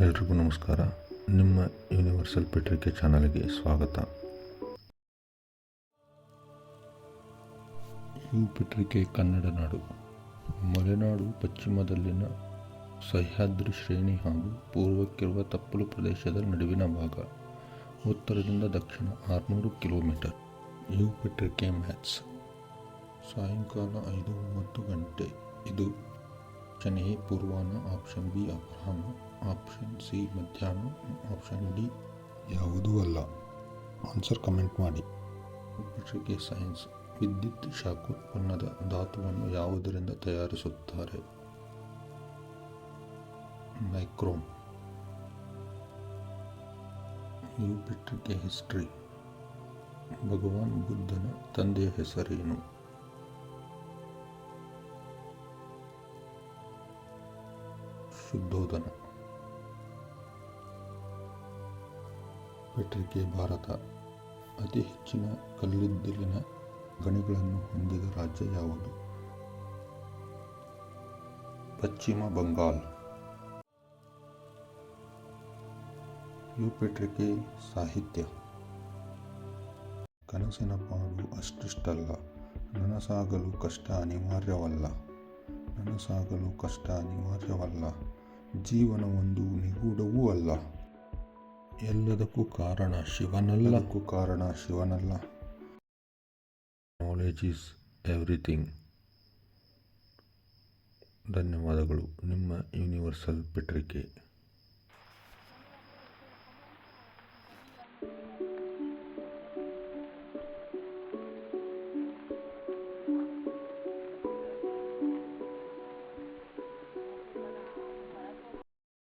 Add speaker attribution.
Speaker 1: ಎಲ್ರಿಗೂ ನಮಸ್ಕಾರ. ನಿಮ್ಮ ಯೂನಿವರ್ಸಲ್ ಪೆಟ್ರಿಕೆ ಚಾನಲ್ಗೆ ಸ್ವಾಗತ. ಯು ಪೆಟ್ರಿಕೆ ಕನ್ನಡ ನಾಡು, ಮಲೆನಾಡು, ಪಶ್ಚಿಮದಲ್ಲಿನ ಸಹ್ಯಾದ್ರಿ ಶ್ರೇಣಿ ಹಾಗೂ ಪೂರ್ವಕ್ಕಿರುವ ತಪ್ಪಲು ಪ್ರದೇಶದ ನಡುವಿನ ಭಾಗ, ಉತ್ತರದಿಂದ ದಕ್ಷಿಣ ಆರುನೂರು ಕಿಲೋಮೀಟರ್. You ಪೆಟ್ರಿಕೆ maths. ಸಾಯಂಕಾಲ ಐದು ಮೂವತ್ತು ಗಂಟೆ. ಎ ಪೂರ್ವಾಹ್ನ ಆಪ್ಷನ್ ಬಿ ಅಪರಾಹ್ನ ಆಪ್ಷನ್ ಸಿ ಮಧ್ಯಾಹ್ನ. ಆಪ್ಷನ್ ಡಿ ಯಾವುದೂ ಅಲ್ಲ. ಆನ್ಸರ್ ಕಮೆಂಟ್ ಮಾಡಿ. ಪತ್ರಿಕೆ ಸೈನ್ಸ್ ವಿದ್ಯುತ್ ಶಾಖೋತ್ಪನ್ನದ ಧಾತುವನ್ನು ಯಾವುದರಿಂದ ತಯಾರಿಸುತ್ತಾರೆ? ಮೈಕ್ರೋಮ್ ಈ ಪತ್ರಿಕೆ ಹಿಸ್ಟ್ರಿ ಭಗವಾನ್ ಬುದ್ಧನ ತಂದೆಯ ಹೆಸರೇನು? ಶುದ್ಧೋಧನ ಪೆಟ್ರಿಕೆ ಭಾರತ, ಅತಿ ಹೆಚ್ಚಿನ ಕಲ್ಲಿದ್ದಲಿನ ಗಣಿಗಳನ್ನು ಹೊಂದಿದ ರಾಜ್ಯ ಯಾವುದು? ಪಶ್ಚಿಮ ಬಂಗಾಲ್ ಯು ಪತ್ರಿಕೆ ಸಾಹಿತ್ಯ. ಕನಸಿನ ಪಾಡು ಅಷ್ಟಿಷ್ಟಲ್ಲ, ನನಸಾಗಲು ಕಷ್ಟ ಅನಿವಾರ್ಯವಲ್ಲ. ನನಸಾಗಲು ಕಷ್ಟ ಅನಿವಾರ್ಯವಲ್ಲ. ಜೀವನ ಒಂದು ನಿಗೂಢವೂ ಅಲ್ಲ. ಎಲ್ಲದಕ್ಕೂ ಕಾರಣ ಶಿವನಲ್ಲಕ್ಕೂ ಕಾರಣ ಶಿವನಲ್ಲ. ನಾಲೆಜ್ ಈಸ್ ಎವ್ರಿಥಿಂಗ್ ಧನ್ಯವಾದಗಳು. ನಿಮ್ಮ ಯೂನಿವರ್ಸಲ್ ಪತ್ರಿಕೆ